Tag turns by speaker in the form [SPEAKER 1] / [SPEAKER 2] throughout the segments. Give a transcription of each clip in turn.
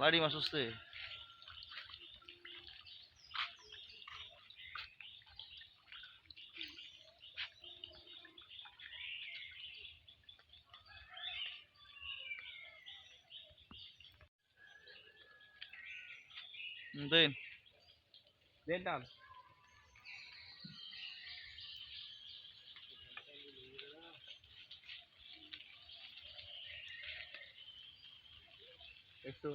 [SPEAKER 1] লাড়ি মাছ হচ্ছে দেন
[SPEAKER 2] দেন। টান একটু।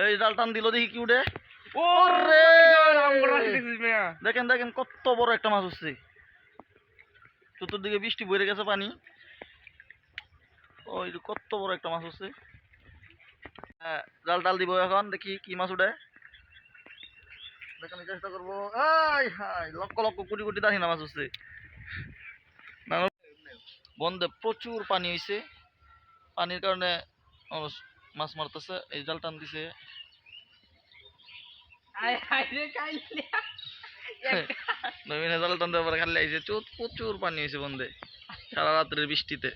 [SPEAKER 1] এই জাল টান দিল দেখি কি উঠে। ওরে! দেখেন দেখেন কত বড় একটা মাছ হচ্ছে চতুর্দিকে বৃষ্টি বইরে গেছে পানি। ওই কত বড় একটা মাছ হচ্ছে হ্যাঁ, জাল টাল দিব এখন দেখি কি মাছ উঠে। দেখানোর চেষ্টা করব। হাই লক্ষ লক্ষ কোটি কোটি না মাছ হচ্ছে বন্ধে প্রচুর পানি হয়েছে পানির কারণে মাছ মারতেছে এই জাল টান দিছে। নবীনে জাল টান দেওয়ার খালি আইছে চুত প্রচুর পানি হয়েছে বন্ধে সারা রাত্রের বৃষ্টিতে।